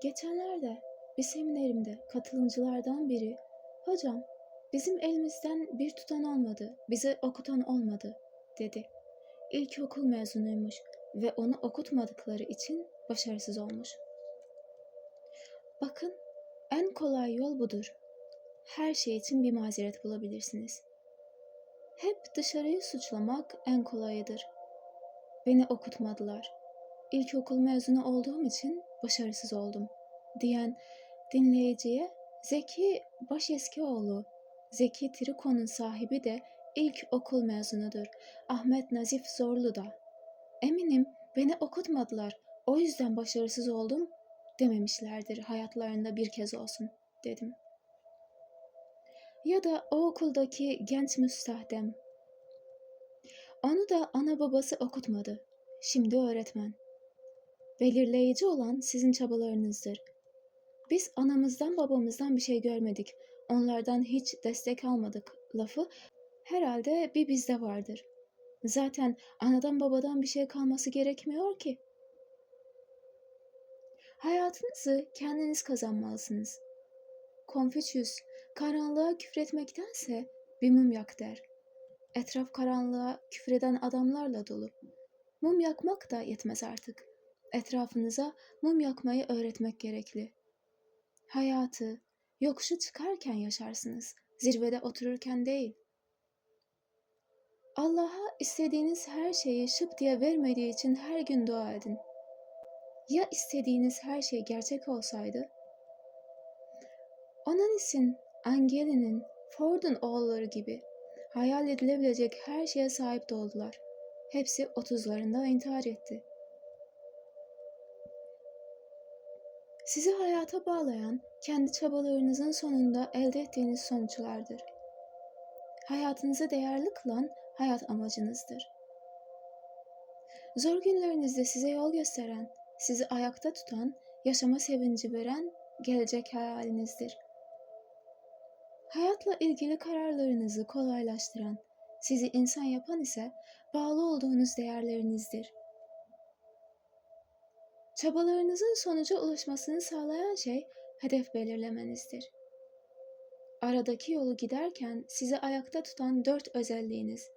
Geçenlerde bir seminerimde katılımcılardan biri, "Hocam, bizim elimizden bir tutan olmadı, bizi okutan olmadı." dedi. İlkokul mezunuymuş ve onu okutmadıkları için başarısız olmuş. Bakın, en kolay yol budur. Her şey için bir mazeret bulabilirsiniz. Hep dışarıyı suçlamak en kolayıdır. Beni okutmadılar. İlkokul mezunu olduğum için başarısız oldum diyen dinleyiciye Zeki Başeskioğlu, Zeki Triko'nun sahibi de ilk okul mezunudur. Ahmet Nazif Zorlu da. Eminim beni okutmadılar, o yüzden başarısız oldum dememişlerdir hayatlarında bir kez olsun dedim. Ya da o okuldaki genç müstahdem. Onu da ana babası okutmadı. Şimdi öğretmen. Belirleyici olan sizin çabalarınızdır. Biz anamızdan babamızdan bir şey görmedik. Onlardan hiç destek almadık lafı herhalde bir bizde vardır. Zaten anadan babadan bir şey kalması gerekmiyor ki. Hayatınızı kendiniz kazanmalısınız. Konfüçyüs, karanlığa küfretmektense bir mum yak der. Etraf karanlığa küfreden adamlarla dolu. Mum yakmak da yetmez artık. Etrafınıza mum yakmayı öğretmek gerekli. Hayatı yokuşu çıkarken yaşarsınız, zirvede otururken değil. Allah'a istediğiniz her şeyi şıp diye vermediği için her gün dua edin. Ya istediğiniz her şey gerçek olsaydı? Onanis'in, Angeli'nin, Ford'un oğulları gibi hayal edilebilecek her şeye sahip oldular. Hepsi otuzlarında intihar etti. Sizi hayata bağlayan kendi çabalarınızın sonunda elde ettiğiniz sonuçlardır. Hayatınızı değerli kılan hayat amacınızdır. Zor günlerinizde size yol gösteren, sizi ayakta tutan, yaşama sevinci veren gelecek hayalinizdir. Hayatla ilgili kararlarınızı kolaylaştıran, sizi insan yapan ise bağlı olduğunuz değerlerinizdir. Çabalarınızın sonuca ulaşmasını sağlayan şey hedef belirlemenizdir. Aradaki yolu giderken sizi ayakta tutan dört özelliğiniz,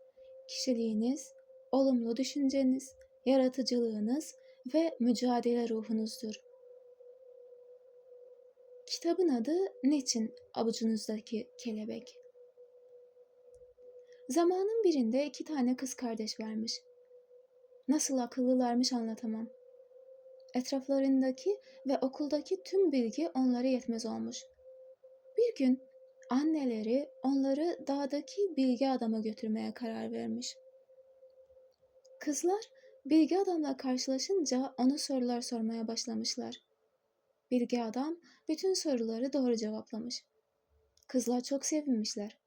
kişiliğiniz, olumlu düşünceniz, yaratıcılığınız ve mücadele ruhunuzdur. Kitabın adı Niçin Avucunuzdaki Kelebek? Zamanın birinde iki tane kız kardeş varmış. Nasıl akıllılarmış anlatamam. Etraflarındaki ve okuldaki tüm bilgi onlara yetmez olmuş. Bir gün anneleri onları dağdaki bilgi adama götürmeye karar vermiş. Kızlar bilgi adamla karşılaşınca ona sorular sormaya başlamışlar. Bilgi adam bütün soruları doğru cevaplamış. Kızlar çok sevinmişler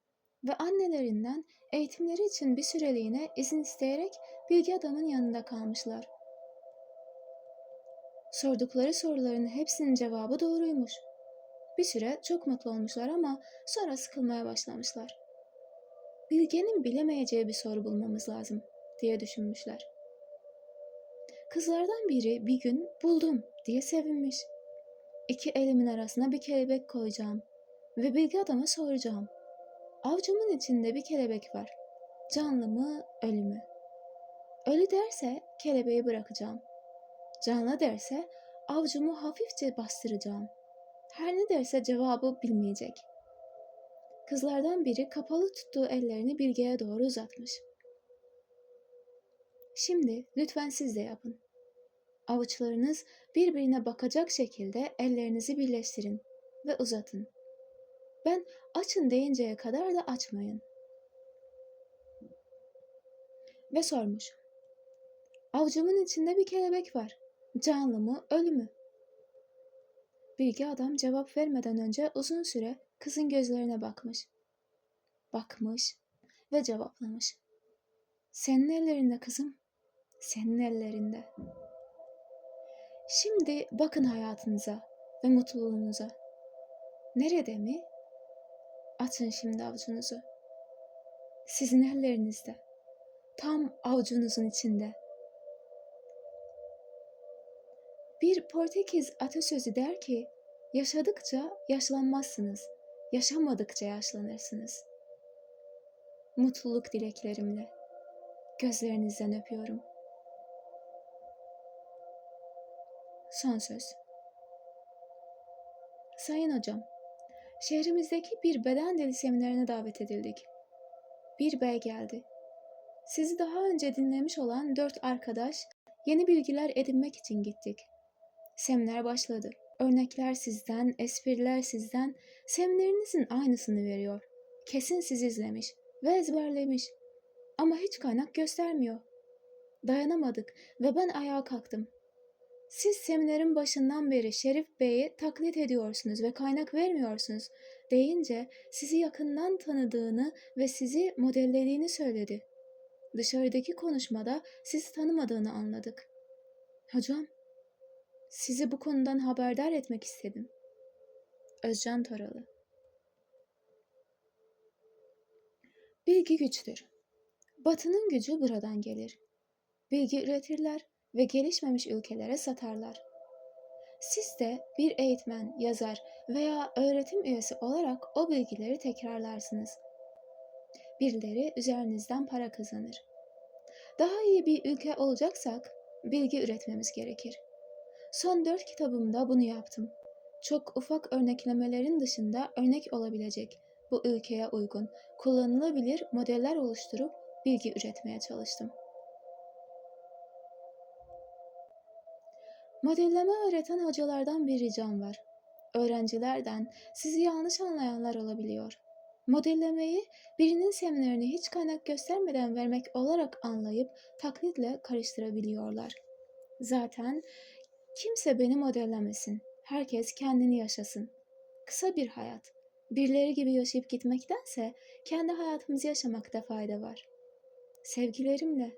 ve annelerinden eğitimleri için bir süreliğine izin isteyerek bilgi adamın yanında kalmışlar. Sordukları soruların hepsinin cevabı doğruymuş. Bir süre çok mutlu olmuşlar ama sonra sıkılmaya başlamışlar. Bilge'nin bilemeyeceği bir soru bulmamız lazım diye düşünmüşler. Kızlardan biri bir gün buldum diye sevinmiş. İki elimin arasına bir kelebek koyacağım ve bilgi adama soracağım. Avcumun içinde bir kelebek var. Canlı mı, ölü mü? Ölü derse kelebeği bırakacağım. Canlı derse avcumu hafifçe bastıracağım. Her ne derse cevabı bilmeyecek. Kızlardan biri kapalı tuttuğu ellerini Bilge'ye doğru uzatmış. Şimdi lütfen siz de yapın. Avuçlarınız birbirine bakacak şekilde ellerinizi birleştirin ve uzatın. Ben açın deyinceye kadar da açmayın. Ve sormuş. Avcumun içinde bir kelebek var. Canlı mı, ölü mü? Bilgi adam cevap vermeden önce uzun süre kızın gözlerine bakmış. Bakmış ve cevaplamış. Senin ellerinde kızım, senin ellerinde. Şimdi bakın hayatınıza ve mutluluğunuza. Nerede mi? Açın şimdi avucunuzu. Sizin ellerinizde. Tam avucunuzun içinde. Bir Portekiz atasözü der ki, yaşadıkça yaşlanmazsınız, yaşamadıkça yaşlanırsınız. Mutluluk dileklerimle gözlerinizden öpüyorum. Son söz. Sayın hocam, şehrimizdeki bir beden dili seminerine davet edildik. Bir bey geldi. Sizi daha önce dinlemiş olan dört arkadaş yeni bilgiler edinmek için gittik. Seminer başladı. Örnekler sizden, espriler sizden, seminerinizin aynısını veriyor. Kesin siz izlemiş ve ezberlemiş. Ama hiç kaynak göstermiyor. Dayanamadık ve ben ayağa kalktım. Siz seminerin başından beri Şerif Bey'i taklit ediyorsunuz ve kaynak vermiyorsunuz deyince sizi yakından tanıdığını ve sizi modellediğini söyledi. Dışarıdaki konuşmada sizi tanımadığını anladık. Hocam, sizi bu konudan haberdar etmek istedim. Özcan Taralı Bilgi güçtür. Batının gücü buradan gelir. Bilgi üretirler ve gelişmemiş ülkelere satarlar. Siz de bir eğitmen, yazar veya öğretim üyesi olarak o bilgileri tekrarlarsınız. Birileri üzerinizden para kazanır. Daha iyi bir ülke olacaksak bilgi üretmemiz gerekir. Son dört kitabımda bunu yaptım. Çok ufak örneklemelerin dışında örnek olabilecek, bu ülkeye uygun, kullanılabilir modeller oluşturup bilgi üretmeye çalıştım. Modelleme öğreten hocalardan bir ricam var. Öğrencilerden sizi yanlış anlayanlar olabiliyor. Modellemeyi birinin seminerini hiç kaynak göstermeden vermek olarak anlayıp taklitle karıştırabiliyorlar. Zaten kimse beni modellemesin. Herkes kendini yaşasın. Kısa bir hayat. Birileri gibi yaşayıp gitmektense kendi hayatımızı yaşamakta fayda var. Sevgilerimle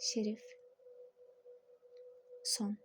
Şerif Son